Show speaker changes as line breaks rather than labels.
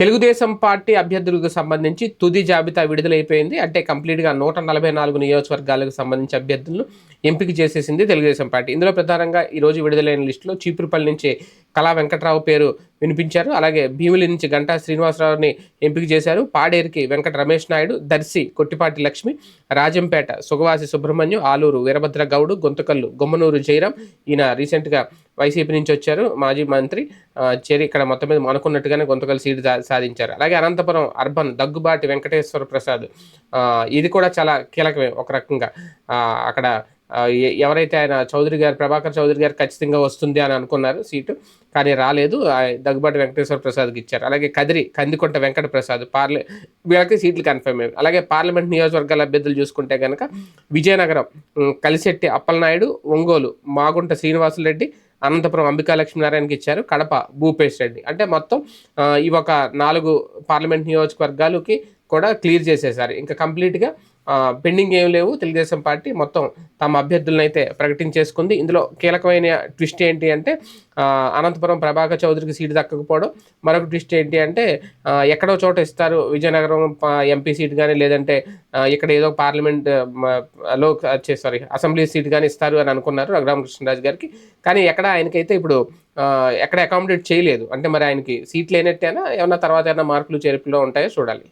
Telugu Desam party అభ్యర్థులకు సంబంధించి తుది జాబితా విడుదలైపోయింది. అంటే కంప్లీట్గా నూట నలభై నాలుగు నియోజకవర్గాలకు సంబంధించి అభ్యర్థులను ఎంపిక చేసేసింది తెలుగుదేశం పార్టీ. ఇందులో ప్రధానంగా ఈరోజు విడుదలైన లిస్టులో చీపురుపల్లి నుంచి కళా వెంకట్రావు పేరు వినిపించారు. అలాగే భీమిలి నుంచి గంటా శ్రీనివాసరావుని ఎంపిక చేశారు. పాడేరికి వెంకట రమేష్ నాయుడు దర్శి కొట్టిపాటి లక్ష్మి రాజంపేట సుగవాసి సుబ్రహ్మణ్యం ఆలూరు వీరభద్ర గౌడు గొంతకల్లు గుమ్మనూరు జయరాం ఈయన రీసెంట్గా వైసీపీ నుంచి వచ్చారు. మాజీ మంత్రి చేరి ఇక్కడ మొత్తం మీద అనుకున్నట్టుగానే గొంతకల్ సీటు సాధించారు. అలాగే అనంతపురం అర్బన్ దగ్గుబాటి వెంకటేశ్వర ప్రసాద్ ఇది కూడా చాలా కీలకమే ఒక రకంగా. అక్కడ ఎవరైతే ఆయన చౌదరి గారు ప్రభాకర్ చౌదరి గారు ఖచ్చితంగా వస్తుంది అని అనుకున్నారు సీటు. కానీ రాలేదు. దగ్గుబాటి వెంకటేశ్వర ప్రసాద్కి ఇచ్చారు. అలాగే కదిరి కందికొంట వెంకట ప్రసాద్ పార్లే వీళ్ళకి సీట్లు కన్ఫర్మ్ అయ్యాయి. అలాగే పార్లమెంట్ నియోజకవర్గాల అభ్యర్థులు చూసుకుంటే కనుక విజయనగరం కలిశెట్టి అప్పలనాయుడు ఒంగోలు మాగుంట శ్రీనివాసులరెడ్డి అనంతపురం అంబికా లక్ష్మీనారాయణకి ఇచ్చారు. కడప భూపేష్ రెడ్డి. అంటే మొత్తం ఈ ఒక నాలుగు పార్లమెంట్ నియోజకవర్గాలకి కూడా క్లియర్ చేసేసారు ఇంకా కంప్లీట్గా పెండింగ్ ఏం లేవు. తెలుగుదేశం పార్టీ మొత్తం తమ అభ్యర్థులను అయితే ప్రకటించేసుకుంది. ఇందులో కీలకమైన ట్విస్ట్ ఏంటి అంటే అనంతపురం ప్రభాకర్ చౌదరికి సీటు దక్కకపోవడం. మరొక ట్విస్ట్ ఏంటి అంటే ఎక్కడో చోట ఇస్తారు విజయనగరం ఎంపీ సీట్ కానీ లేదంటే ఇక్కడ ఏదో పార్లమెంట్లో సారీ అసెంబ్లీ సీట్ కానీ ఇస్తారు అని అనుకున్నారు రఘురామకృష్ణరాజు గారికి. కానీ ఎక్కడ ఆయనకైతే ఇప్పుడు ఎక్కడ అకామిడేట్ చేయలేదు. అంటే మరి ఆయనకి సీట్ లేనట్టేనా? ఏమన్నా తర్వాత ఏమైనా మార్పులు చేర్పులో ఉంటాయో చూడాలి.